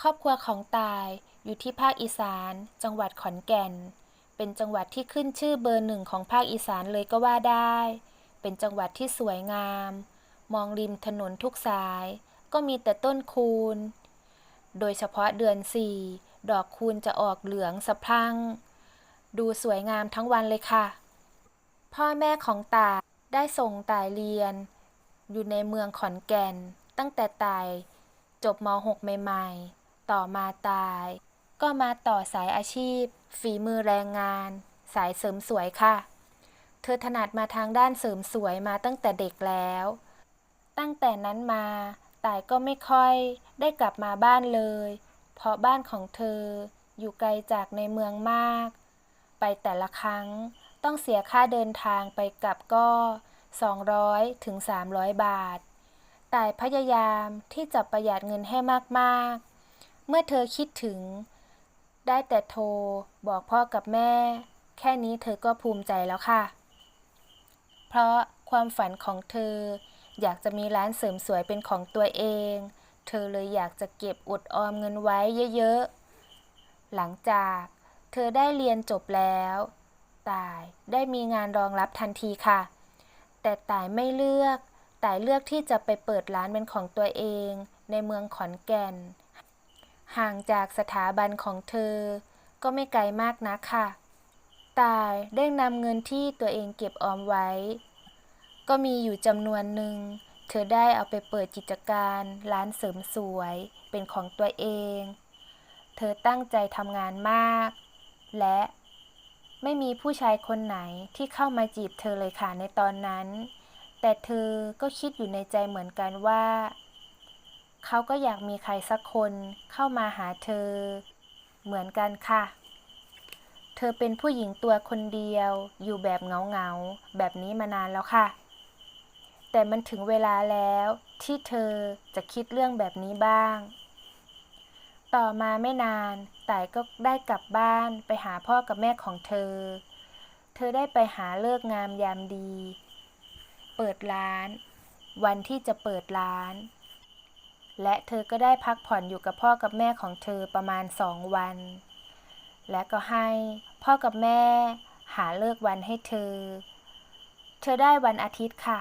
ครอบครัวของตายอยู่ที่ภาคอีสาน จังหวัดขอนแก่น เป็นจังหวัดที่ขึ้นชื่อเบอร์หนึ่งของภาคอีสานเลยก็ว่าได้ เป็นจังหวัดที่สวยงาม มองริมถนนทุกสาย ก็มีแต่ต้นคูน โดยเฉพาะเดือนสี่ดอกคูนจะออกเหลืองสะพรั่ง ดูสวยงามทั้งวันเลยค่ะ พ่อแม่ของตายได้ส่งตายเรียน อยู่ในเมืองขอนแก่น ตั้งแต่ตายจบม .6 ใหม่ๆ ต่อมาตาย ก็มาต่อสายอาชีพ ฝีมือแรงงาน สายเสริมสวยค่ะ เธอถนัดมาทางด้านเสริมสวยมาตั้งแต่เด็กแล้ว ตั้งแต่นั้นมาตายก็ไม่ค่อยได้กลับมาบ้านเลย เพราะบ้านของเธออยู่ไกลจากในเมืองมาก ไปแต่ละครั้งต้องเสียค่าเดินทางไปกลับก็ 200ถึง300 บาท แต่พยายามที่จะประหยัดเงินให้มาก ๆ เมื่อเธอคิดถึง ได้แต่โทร บอกพ่อกับแม่ แค่นี้เธอก็ภูมิใจแล้วค่ะ เพราะความฝันของเธอ อยากจะมีร้านเสริมสวยเป็นของตัวเอง เธอเลยอยากจะเก็บอุดออมเงินไว้เยอะๆ หลังจากเธอได้เรียนจบแล้ว ตายได้มีงานรองรับทันทีค่ะ แต่ตายไม่เลือก ตายเลือกที่จะไปเปิดร้านเป็นของตัวเอง ในเมืองขอนแก่น ห่างจากสถาบันของเธอ ก็ไม่ไกลมากนักค่ะ ตายได้นำเงินที่ตัวเองเก็บออมไว้ ก็มีอยู่จำนวนหนึ่ง เธอได้เอาไปเปิดกิจการร้านเสริมสวยเป็นของตัวเอง เธอตั้งใจทำงานมาก และไม่มีผู้ชายคนไหนที่เข้ามาจีบเธอเลยค่ะในตอนนั้น แต่เธอก็คิดอยู่ในใจเหมือนกันว่า เขาก็อยากมีใครสักคนเข้ามาหาเธอ เหมือนกันค่ะ เธอเป็นผู้หญิงตัวคนเดียว อยู่แบบเงาๆ แบบนี้มานานแล้วค่ะ แต่มันถึงเวลาแล้วที่เธอจะคิดเรื่องแบบนี้บ้าง ต่อมาไม่นานต่ายก็ได้กลับบ้านไปหาพ่อกับแม่ของเธอ เธอได้ไปหาเลิกงามยามดี เปิดร้าน วันที่จะเปิดร้าน และเธอก็ได้พักผ่อนอยู่กับพ่อกับแม่ของเธอประมาณสองวัน และก็ให้พ่อกับแม่หาเลิกวันให้เธอ เธอได้วันอาทิตย์ค่ะ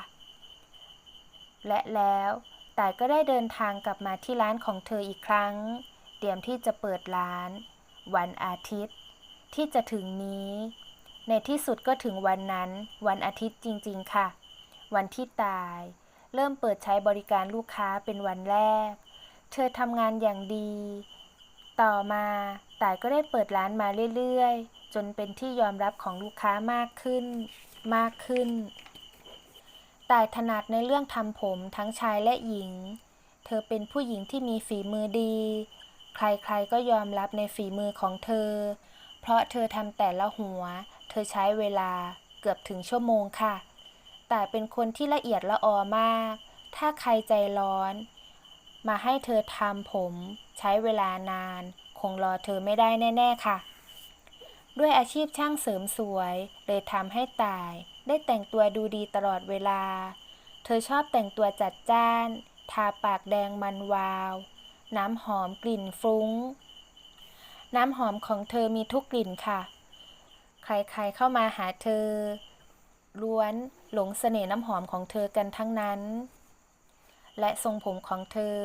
และแล้วต่ายก็ได้เดินทางกลับมาที่ร้านของเธออีกครั้ง เตรียมที่จะเปิดร้าน วันอาทิตย์ ที่จะถึงนี้ ในที่สุดก็ถึงวันนั้น วันอาทิตย์จริงๆค่ะ วันที่ตาย เริ่มเปิดใช้บริการลูกค้าเป็นวันแรก เธอทำงานอย่างดี ต่อมาต่ายก็ได้เปิดร้านมาเรื่อยๆ จนเป็นที่ยอมรับของลูกค้ามากขึ้นมากขึ้น ต่ายถนัดในเรื่องทำผมทั้งชายและหญิง เธอเป็นผู้หญิงที่มีฝีมือดี ใครๆก็ยอมรับในฝีมือของเธอ เพราะเธอทำแต่ละหัว เธอใช้เวลาเกือบถึงชั่วโมงค่ะ แต่เป็นคนที่ละเอียดละออมาก ถ้าใครใจร้อน มาให้เธอทำผม ใช้เวลานาน คงรอเธอไม่ได้แน่ ๆ ค่ะ ด้วยอาชีพช่างเสริมสวย เลยทำให้ตาย ได้แต่งตัวดูดีตลอดเวลา เธอชอบแต่งตัวจัดจ้าน ทาปากแดงมันวาว น้ำหอมกลิ่นฟุ้ง น้ำหอมของเธอมีทุกกลิ่นค่ะ ใครๆเข้ามาหาเธอ ล้วนหลงเสน่ห์น้ำหอมของเธอกันทั้งนั้น และทรงผมของเธอ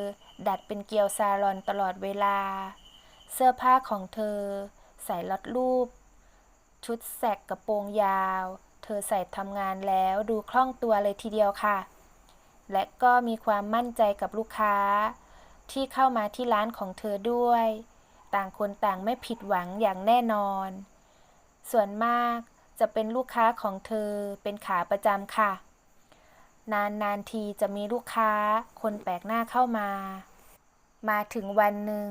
ดัดเป็นเกลียวซาลอนตลอดเวลา เสื้อผ้าของเธอ ใส่ลัดรูป ชุดแสกกระโปรงยาว เธอใส่ทำงานแล้วดูคล่องตัวเลยทีเดียวค่ะ และก็มีความมั่นใจกับลูกค้า ที่เข้ามาที่ร้านของเธอด้วย ต่างคนต่างไม่ผิดหวังอย่างแน่นอน ส่วนมาก จะเป็นลูกค้าของเธอเป็นขาประจำค่ะ นานนานทีจะมีลูกค้าคนแปลกหน้าเข้ามา มาถึงวันหนึ่ง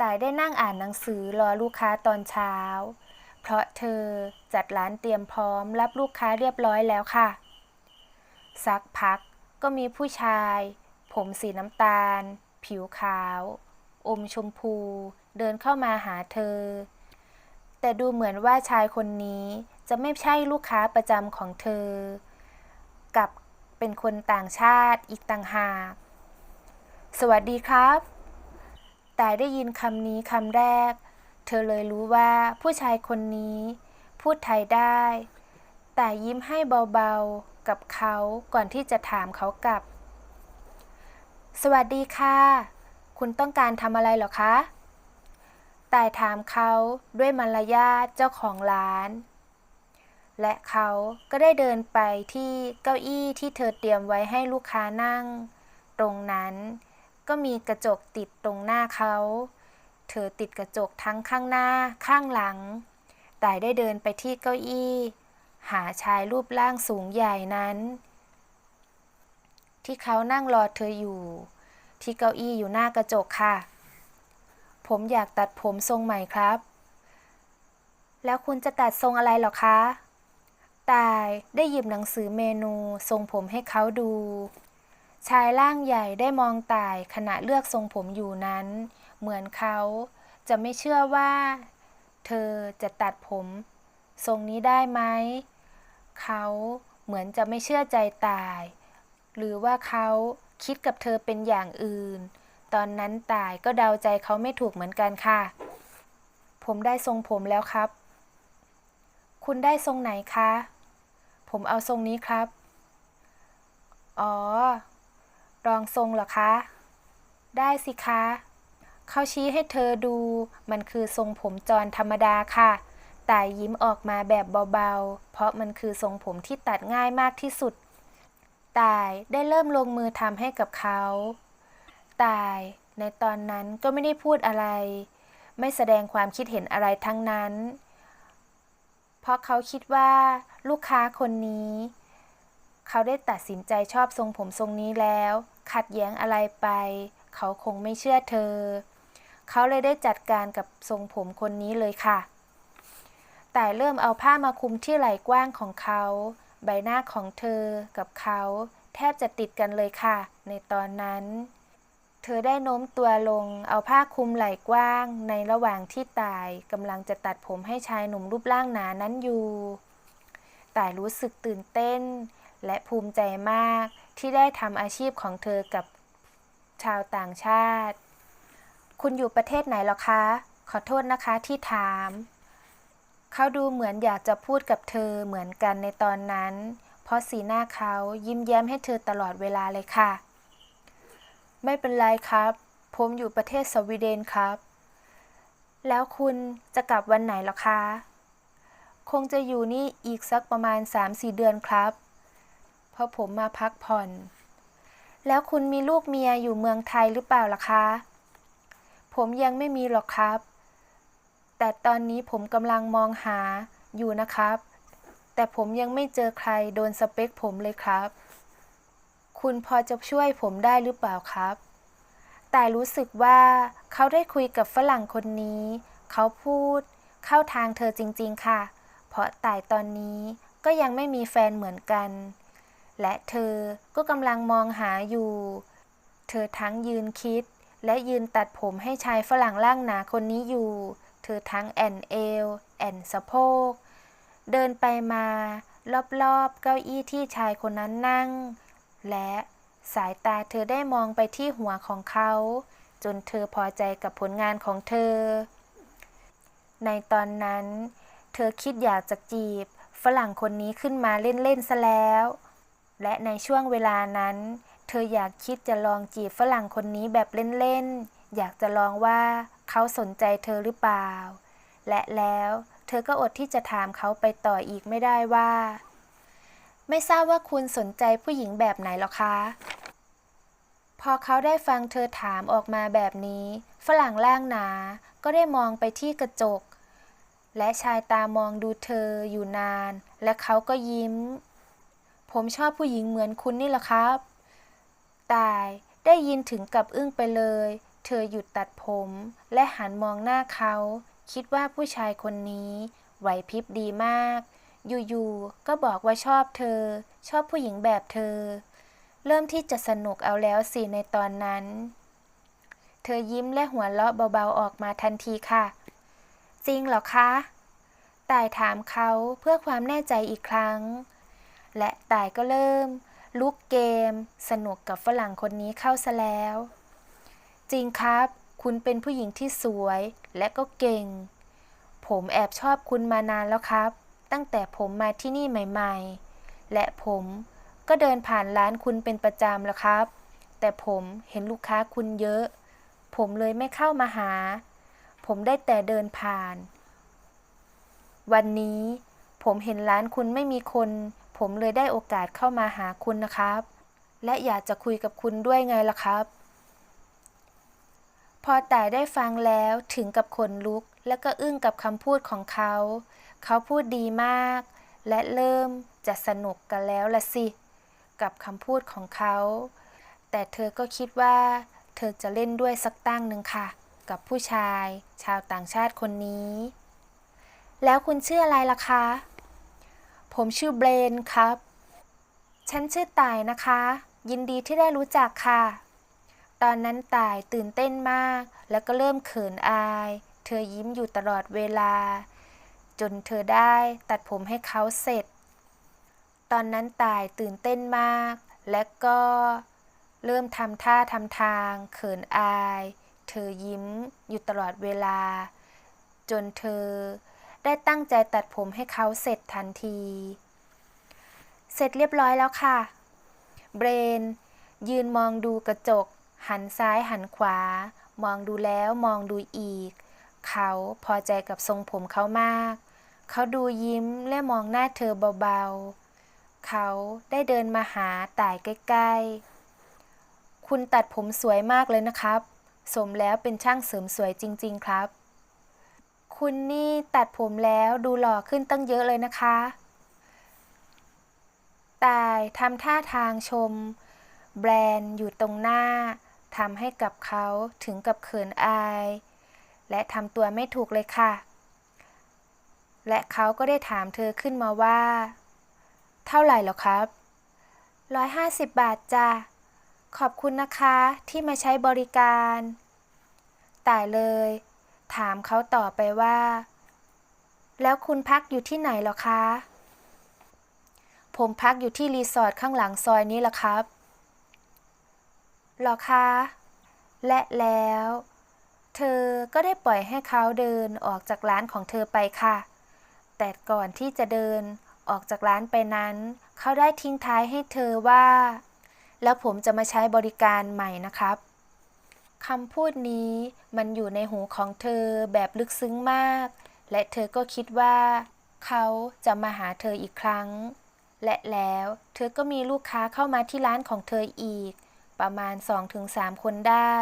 ต่ายได้นั่งอ่านหนังสือรอลูกค้าตอนเช้า เพราะเธอจัดร้านเตรียมพร้อมรับลูกค้าเรียบร้อยแล้วค่ะ สักพักก็มีผู้ชาย ผมสีน้ำตาล ผิวขาว อมชมพู เดินเข้ามาหาเธอ แต่ดูเหมือนว่าชายคนนี้ จะไม่ใช่ลูกค้าประจำของเธอ กับเป็นคนต่างชาติอีกต่างหาก สวัสดีครับ แต่ได้ยินคำนี้คำแรก เธอเลยรู้ว่าผู้ชายคนนี้ พูดไทยได้ แต่ยิ้มให้เบาๆกับเขาก่อนที่จะถามเขากลับ สวัสดีค่ะ คุณต้องการทำอะไรหรอคะแต่ถามเขาด้วยมารยาทเจ้าของร้าน และเขาก็ได้เดินไปที่เก้าอี้ที่เธอเตรียมไว้ให้ลูกค้านั่ง ตรงนั้นก็มีกระจกติดตรงหน้าเขา เธอติดกระจกทั้งข้างหน้าข้างหลัง แต่ได้เดินไปที่เก้าอี้ หาชายรูปร่างสูงใหญ่นั้น ที่เขานั่งรอเธออยู่ ที่เก้าอี้อยู่หน้ากระจกค่ะ ผมอยากตัดผมทรงใหม่ครับ แล้วคุณจะตัดทรงอะไรหรอคะ ตายได้หยิบหนังสือเมนูทรงผมให้เขาดู ชายร่างใหญ่ได้มองตายขณะเลือกทรงผมอยู่นั้น เหมือนเขาจะไม่เชื่อว่า เธอจะตัดผม ทรงนี้ได้ไหม เขาเหมือนจะไม่เชื่อใจตาย หรือว่าเขาคิดกับเธอเป็นอย่างอื่น ตอนนั้นตายก็เดาใจเขาไม่ถูกเหมือนกันค่ะ ผมได้ทรงผมแล้วครับ คุณได้ทรงไหนคะ ผมเอาทรงนี้ครับ อ๋อ รองทรงเหรอคะ ได้สิคะ เขาชี้ให้เธอดู มันคือทรงผมจรธรรมดาค่ะ แตายยิ้มออกมาแบบเบาๆ เพราะมันคือทรงผมที่ตัดง่ายมากที่สุด ตายได้เริ่มลงมือทำให้กับเขา ตายในตอนนั้นก็ไม่ได้พูดอะไร ไม่แสดงความคิดเห็นอะไรทั้งนั้น เพราะเขาคิดว่าลูกค้าคนนี้ เขาได้ตัดสินใจชอบทรงผมทรงนี้แล้ว ขัดแย้งอะไรไป เขาคงไม่เชื่อเธอ เขาเลยได้จัดการกับทรงผมคนนี้เลยค่ะ แต่เริ่มเอาผ้ามาคลุมที่ไหล่กว้างของเขา ใบหน้าของเธอกับเขา แทบจะติดกันเลยค่ะ ในตอนนั้น เธอได้โน้มตัวลง เอาผ้าคลุมไหล่กว้าง ในระหว่างที่ตายกำลังจะตัดผมให้ชายหนุ่มรูปร่างหนานั้นอยู่แต่รู้สึกตื่นเต้น และภูมิใจมากที่ได้ทำอาชีพของเธอกับชาวต่างชาติ คุณอยู่ประเทศไหนหรอคะ ขอโทษนะคะที่ถาม เขาดูเหมือนอยากจะพูดกับเธอเหมือนกันในตอนนั้น เพราะสีหน้าเขายิ้มแย้มให้เธอตลอดเวลาเลยค่ะ ไม่เป็นไรครับ ผมอยู่ประเทศสวีเดนครับ แล้วคุณจะกลับวันไหนหรอคะ คงจะอยู่นี่อีกสักประมาณ 3-4 เดือนครับ เพราะผมมาพักผ่อน แล้วคุณมีลูกเมียอยู่เมืองไทยหรือเปล่าล่ะคะ ผมยังไม่มีหรอกครับ แต่ตอนนี้ผมกำลังมองหาอยู่นะครับ แต่ผมยังไม่เจอใครโดนสเปคผมเลยครับ คุณพอจะช่วยผมได้หรือเปล่าครับ แต่รู้สึกว่าเขาได้คุยกับฝรั่งคนนี้ เขาพูด เข้าทางเธอจริง ๆ ค่ะ เพราะต่ายตอนนี้ก็ยังไม่มีแฟนเหมือนกัน และเธอก็กำลังมองหาอยู่ เธอทั้งยืนคิด และยืนตัดผมให้ชายฝรั่งร่างหนาคนนี้อยู่ เธอทั้งแอนเอว แอนสะโพก เดินไปมา รอบๆ เก้าอี้ที่ชายคนนั้นนั่ง และสายตาเธอได้มองไปที่หัวของเขา จนเธอพอใจกับผลงานของเธอ ในตอนนั้น เธอคิดอยากจะจีบ ฝรั่งคนนี้ขึ้นมาเล่นๆซะแล้ว และในช่วงเวลานั้น เธออยากคิดจะลองจีบฝรั่งคนนี้แบบเล่นๆ อยากจะลองว่าเขาสนใจเธอหรือเปล่า และแล้วเธอก็อดที่จะถามเขาไปต่ออีกไม่ได้ว่า ไม่ทราบว่าคุณสนใจผู้หญิงแบบไหนหรอคะ พอเขาได้ฟังเธอถามออกมาแบบนี้ ฝรั่งร่างหนา ก็ได้มองไปที่กระจก และชายตามองดูเธออยู่นาน และเขาก็ยิ้ม ผมชอบผู้หญิงเหมือนคุณนี่แหละครับ ตายได้ยินถึงกับอึ้งไปเลย เธอหยุดตัดผม และหันมองหน้าเขา คิดว่าผู้ชายคนนี้ไหวพริบดีมาก อยู่ๆ ก็บอกว่าชอบเธอ ชอบผู้หญิงแบบเธอ เริ่มที่จะสนุกเอาแล้วสิในตอนนั้น เธอยิ้มและหัวเราะเบาๆออกมาทันทีค่ะ จริงเหรอคะต่ายถามเขาเพื่อความแน่ใจอีกครั้ง และต่ายก็เริ่ม ลุกเกม สนุกกับฝรั่งคนนี้เข้าซะแล้ว จริงครับ คุณเป็นผู้หญิงที่สวยและก็เก่ง ผมแอบชอบคุณมานานแล้วครับ ตั้งแต่ผมมาที่นี่ใหม่ ๆ และผมก็เดินผ่านร้านคุณเป็นประจำแล้วครับ แต่ผมเห็นลูกค้าคุณเยอะ ผมเลยไม่เข้ามาหา ผมได้แต่เดินผ่าน วันนี้ผมเห็นร้านคุณไม่มีคน ผมเลยได้โอกาสเข้ามาหาคุณนะครับ และอยากจะคุยกับคุณด้วยไงล่ะครับ พอแต่ได้ฟังแล้วถึงกับขนลุกและก็อึ้งกับคำพูดของเขา เขาพูดดีมาก และเริ่มจะสนุกกันแล้วละสิ กับคำพูดของเขา แต่เธอก็คิดว่า เธอจะเล่นด้วยสักตั้งหนึ่งค่ะ กับผู้ชาย ชาวต่างชาติคนนี้ แล้วคุณชื่ออะไรล่ะคะ ผมชื่อเบรนครับ ฉันชื่อต่ายนะคะ ยินดีที่ได้รู้จักค่ะ ตอนนั้นต่ายตื่นเต้นมาก แล้วก็เริ่มเขินอาย เธอยิ้มอยู่ตลอดเวลา จนเธอได้ตัดผมให้เขาเสร็จ ตอนนั้นตายตื่นเต้นมาก และก็เริ่มทำท่าทำทาง เขินอาย เธอยิ้มอยู่ตลอดเวลา จนเธอได้ตั้งใจตัดผมให้เขาเสร็จทันที เสร็จเรียบร้อยแล้วค่ะ เบรน ยืนมองดูกระจก หันซ้ายหันขวา มองดูแล้วมองดูอีก เขาพอใจกับทรงผมเขามาก เขาดูยิ้มและมองหน้าเธอเบาๆ เขาได้เดินมาหาต่ายใกล้ๆ คุณตัดผมสวยมากเลยนะครับ สมแล้วเป็นช่างเสริมสวยจริง ๆ ครับ คุณนี่ตัดผมแล้วดูหล่อขึ้นตั้งเยอะเลยนะคะ ตายทำท่าทางชม แบรนด์อยู่ตรงหน้าทำให้กับเขาถึงกับเขินอาย และทำตัวไม่ถูกเลยค่ะ และเขาก็ได้ถามเธอขึ้นมาว่า เท่าไหร่หรอครับร้อยห้าสิบบาทจ้ะ ขอบคุณนะคะที่มาใช้บริการตายเลย ถามเขาต่อไปว่า แล้วคุณพักอยู่ที่ไหนหรอคะ ผมพักอยู่ที่รีสอร์ทข้างหลังซอยนี้ล่ะครับหรอคะ และแล้ว เธอก็ได้ปล่อยให้เขาเดินออกจากร้านของเธอไปค่ะ แต่ก่อนที่จะเดินออกจากร้านไปนั้น เขาได้ทิ้งท้ายให้เธอว่า แล้วผมจะมาใช้บริการใหม่นะครับคำพูดนี้มันอยู่ในหูของเธอแบบลึกซึ้งมาก และเธอก็คิดว่า เขาจะมาหาเธออีกครั้ง และแล้วเธอก็มีลูกค้าเข้ามาที่ร้านของเธออีก ประมาณ 2-3 คนได้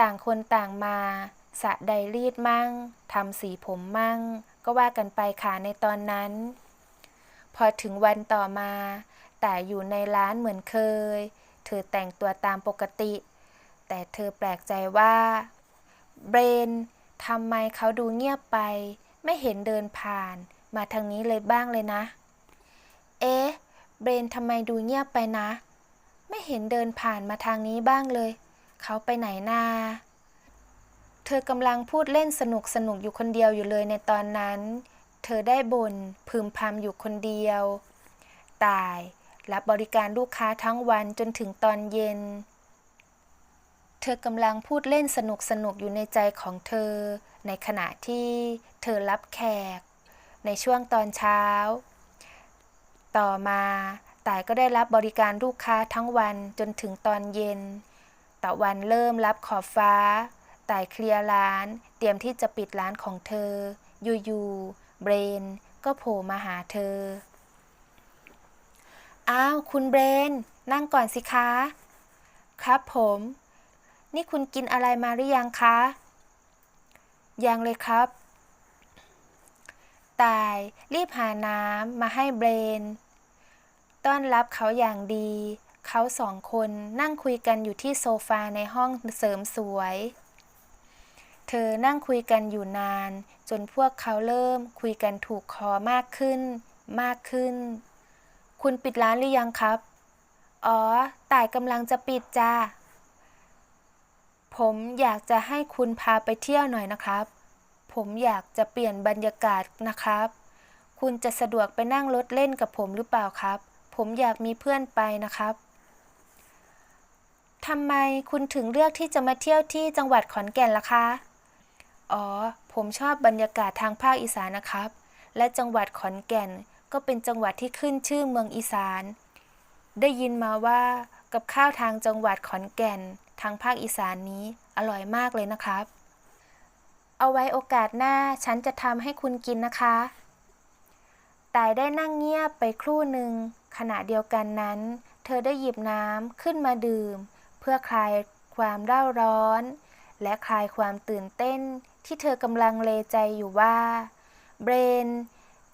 ต่างคนต่างมาสระใดรีดมั่งทำสีผมมั่ง ก็ว่ากันไปค่ะในตอนนั้น พอถึงวันต่อมา แต่อยู่ในร้านเหมือนเคย เธอแต่งตัวตามปกติ แต่เธอแปลกใจว่า เบรนทำไมเขาดูเงียบไป ไม่เห็นเดินผ่านมาทางนี้เลยบ้างเลยนะ เอ๊ะ เบรนทำไมดูเงียบไปนะ ไม่เห็นเดินผ่านมาทางนี้บ้างเลย เขาไปไหนนา เธอกำลังพูดเล่นสนุกสนุกอยู่คนเดียวอยู่เลยในตอนนั้น เธอได้บ่นพึมพำอยู่คนเดียว ตาย รับบริการลูกค้าทั้งวันจนถึงตอนเย็น เธอกำลังพูดเล่นสนุกสนุกอยู่ในใจของเธอ ในขณะที่เธอรับแขก ในช่วงตอนเช้า ต่อมาต่ายก็ได้รับบริการลูกค้าทั้งวันจนถึงตอนเย็น ตะวันเริ่มรับขอบฟ้า ต่ายเคลียร์ร้าน เตรียมที่จะปิดร้านของเธอ อยู่ๆ เบรน ก็โผล่มาหาเธอ อ้าว คุณเบรน นั่งก่อนสิคะ ครับผม นี่คุณกินอะไรมาหรือยังคะ ยังเลยครับ ตายรีบหาน้ำมาให้เบรน ต้อนรับเขาอย่างดี เขาสองคนนั่งคุยกันอยู่ที่โซฟาในห้องเสริมสวย เธอนั่งคุยกันอยู่นาน จนพวกเขาเริ่มคุยกันถูกคอมากขึ้น มากขึ้น คุณปิดร้านหรือยังครับ อ๋อ ต่ายกำลังจะปิดจ้า ผมอยากจะให้คุณพาไปเที่ยวหน่อยนะครับ ผมอยากจะเปลี่ยนบรรยากาศนะครับ คุณจะสะดวกไปนั่งรถเล่นกับผมหรือเปล่าครับ ผมอยากมีเพื่อนไปนะครับทำไมคุณถึงเลือกที่จะมาเที่ยวที่จังหวัดขอนแก่นล่ะคะ อ๋อ ผมชอบบรรยากาศทางภาคอีสานนะครับ และจังหวัดขอนแก่นก็เป็นจังหวัดที่ขึ้นชื่อเมืองอีสาน ได้ยินมาว่ากับข้าวทางจังหวัดขอนแก่น ทางภาคอีสานนี้อร่อยมากเลยนะครับ เอาไว้โอกาสหน้าฉันจะทำให้คุณกินนะคะตายได้นั่งเงียบไปครู่หนึ่ง ขณะเดียวกันนั้น เธอได้หยิบน้ำขึ้นมาดื่ม เพื่อคลายความเร่าร้อน และคลายความตื่นเต้น ที่เธอกำลังเลใจอยู่ว่าเบรน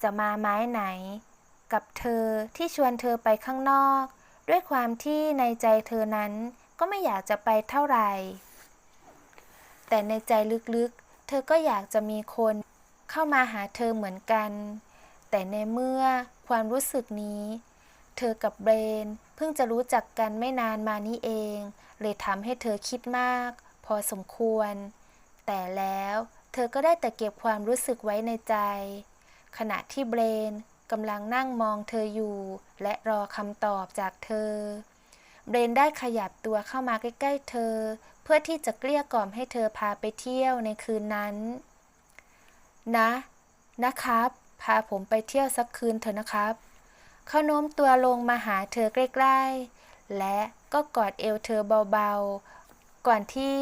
จะมาไม้ไหน กับเธอที่ชวนเธอไปข้างนอก ด้วยความที่ในใจเธอนั้นก็ไม่อยากจะไปเท่าไหร่ แต่ในใจลึกๆ เธอก็อยากจะมีคนเข้ามาหาเธอเหมือนกัน แต่ในเมื่อความรู้สึกนี้ เธอกับเบรนเพิ่งจะรู้จักกันไม่นานมานี้เอง เลยทำให้เธอคิดมาก พอสมควร แต่แล้ว เธอก็ได้แต่เก็บความรู้สึกไว้ในใจ ขณะที่เบรนกำลังนั่งมองเธออยู่ และรอคำตอบจากเธอ เบรนได้ขยับตัวเข้ามาใกล้ๆเธอ เพื่อที่จะเกลี้ยกล่อมให้เธอพาไปเที่ยวในคืนนั้น นะ นะครับ พาผมไปเที่ยวสักคืนเถอะนะครับ เขาโน้มตัวลงมาหาเธอใกล้ๆ และก็กอดเอวเธอเบาๆ ก่อนที่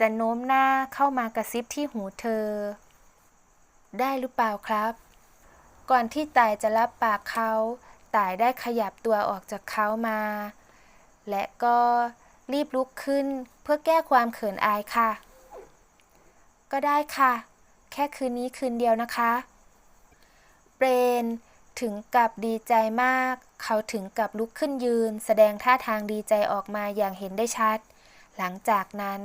จะโน้มหน้าเข้ามากระซิบที่หูเธอ ได้หรือเปล่าครับ ก่อนที่ตายจะรับปากเขาตายได้ขยับตัวออกจากเขามา และก็รีบลุกขึ้นเพื่อแก้ความเขินอายค่ะ ก็ได้ค่ะ แค่คืนนี้คืนเดียวนะคะ เบรนถึงกับดีใจมาก เขาถึงกับลุกขึ้นยืน แสดงท่าทางดีใจออกมาอย่างเห็นได้ชัด หลังจากนั้น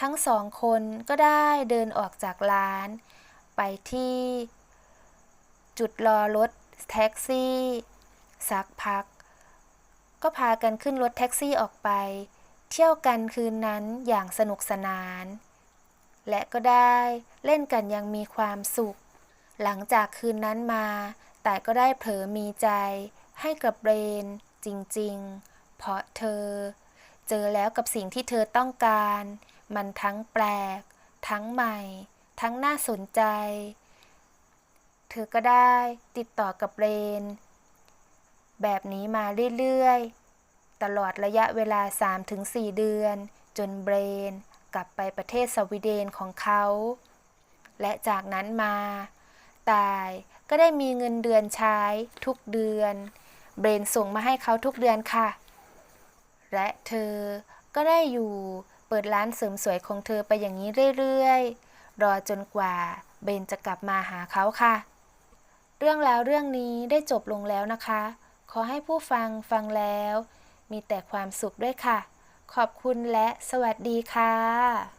ทั้งสองคนก็ได้เดินออกจากร้าน ไปที่ จุดรอรถแท็กซี่ สักพัก ก็พากันขึ้นรถแท็กซี่ออกไป เที่ยวกันคืนนั้นอย่างสนุกสนาน และก็ได้เล่นกันยังมีความสุข หลังจากคืนนั้นมา แต่ก็ได้เผลอมีใจให้กับเบรนจริง ๆ เพราะเธอ เจอแล้วกับสิ่งที่เธอต้องการ มันทั้งแปลก ทั้งใหม่ ทั้งน่าสนใจ เธอก็ได้ติดต่อกับเบรน แบบนี้มาเรื่อยๆ ตลอดระยะเวลา 3-4 เดือน จนเบรนกลับไปประเทศสวีเดนของเขา และจากนั้นมา ตายก็ได้มีเงินเดือนใช้ทุกเดือน เบรนส่งมาให้เขาทุกเดือนค่ะ และเธอก็ได้อยู่ เปิดร้านเสริมสวยของเธอไปอย่างนี้เรื่อยๆ รอจนกว่าเบนจะกลับมาหาเขาค่ะ เรื่องราวเรื่องนี้ได้จบลงแล้วนะคะ ขอให้ผู้ฟังฟังแล้ว มีแต่ความสุขด้วยค่ะ ขอบคุณและสวัสดีค่ะ